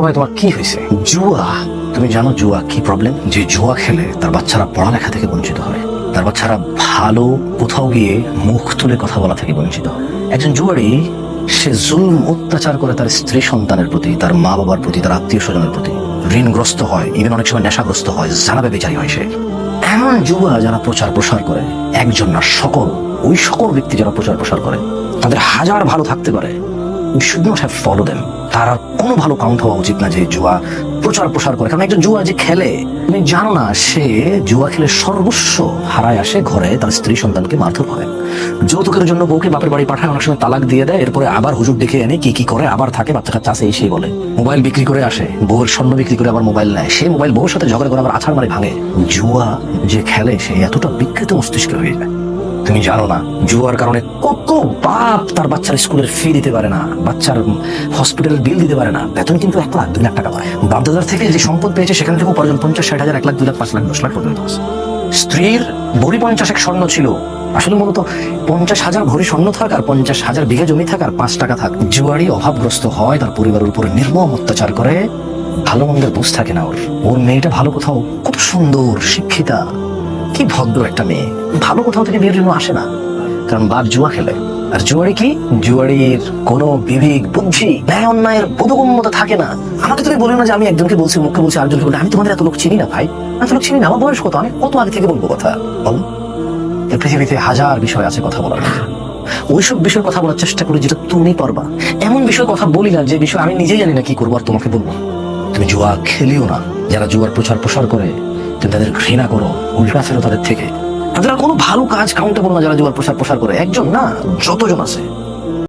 ভাই তোমার কি হয়েছে? জুয়া? তুমি জানো জুয়া কি প্রবলেম যে জুয়া খেলে তার বাচ্চারা পড়ালেখা থেকে বঞ্চিত হয়। তার বাচ্চারা ভালো কোথাও গিয়ে মুখ তুলে কথা বলা থেকে বঞ্চিত হয়। একজন জুয়ারি, সে জুলম অত্যাচার করে তার স্ত্রী সন্তানের প্রতি, তার মা বাবার প্রতি, তার আত্মীয় স্বজনের প্রতি। ঋণগ্রস্ত হয় ইভেন অনেক সময় নেশাগ্রস্ত হয় জানাবে বেচারি হয় সে। এমন যুবা যারা প্রচার প্রসার করে, একজন না সকল, ওই সকল ব্যক্তি যারা প্রচার প্রসার করে, তাদের হাজার ভালো থাকতে পারে। উই কোনো ভালো কাউন্ট হওয়া উচিত না যে জুয়া প্রচার প্রসার করে। কারণ একজন জুয়া যে খেলে, তুমি জানো না, সে জুয়া খেলে সর্বস্ব হারায় আসে ঘরে তার স্ত্রী সন্তানকে মারধর করে। যৌতুকের জন্য বউকে বাপের বাড়ি পাঠায়, অনেক সময় তালাক দিয়ে দেয়, এরপরে আবার হুজুর দেখে এনে কি কি করে, আবার থাকে বাচ্চা কাচ্চা সেই বলে। মোবাইল বিক্রি করে আসে, বউয়ের স্বর্ণ বিক্রি করে আবার মোবাইল নেয়। সেই মোবাইল বউর সাথে ঝগড়া করে আবার আছাড় মারে, ভাঙে। জুয়া যে খেলে, সে এতটা বিকৃত মস্তিষ্ক হয়ে যায়। তুমি জানো না, জুয়ার কারণে কত বাপ তার বাচ্চার স্কুলের ফি দিতে পারে না, বাচ্চার হসপিটালের বিল দিতে পারে না। বেতন কিন্তু এক লাখ, দুই লাখ টাকা পায়। বাপদাদার থেকে যে সম্পদ পেয়েছে, সেখান থেকে উপার্জন পঞ্চাশ, ষাট হাজার, এক লাখ, দুই লাখ, পাঁচ লাখ, দশ লাখ পর্যন্ত আছে। স্ত্রীর ভরি পঞ্চাশ এক স্বর্ণ ছিল। আসলে মূলত পঞ্চাশ হাজার ভরি স্বর্ণ থাক আর পঞ্চাশ হাজার বিঘা জমি থাক আর পাঁচ টাকা থাক। জুয়ারি অভাবগ্রস্ত হয়, তার পরিবারের উপরে নির্মম অত্যাচার করে। ভালো মন্দের বুঝ থাকে না ওর। ওর মেয়েটা ভালো কোথাও কত সুন্দর, শিক্ষিতা। কি ভদ্র একটা মেয়ে। ভালো কোথাও থেকে বিয়ের জন্য আসে না। কারণ বাপ জুয়া খেলে। আর জুয়ারি কি? জুয়ারির কোনো বিবেক, বুদ্ধি, ন্যায় অন্যায়ের বোধগম্যতা থাকে না। আমাকে তুমি বলে না যে আমি একজনকে বলছি, মুখে বলছি, আরেকজনকে বলি আমি তোমাদের এত লোক চিনি না ভাই। এত লোক চিনি না। আমার বয়স কত? আমি কত আগে থেকে বলব কথা? বলো। পৃথিবীতে হাজার বিষয় আছে কথা বলার ওইসব বিষয়ে কথা বলার চেষ্টা করি যেটা তুমি পারবা। এমন বিষয়ে কথা বলি না যে বিষয় আমি নিজেই জানি না কি করব আর তোমাকে বলব। তুমি জুয়া খেলিও না। যারা জুয়ার প্রচার প্রসার করে তুমি তাদের ঘৃণা করো, উল্টা ফেরো তাদের থেকে। তাদের কোনো ভালো কাজ কাউন্টে করো না যারা জুয়ার প্রসার প্রসার করে। একজন না, যতজন আছে।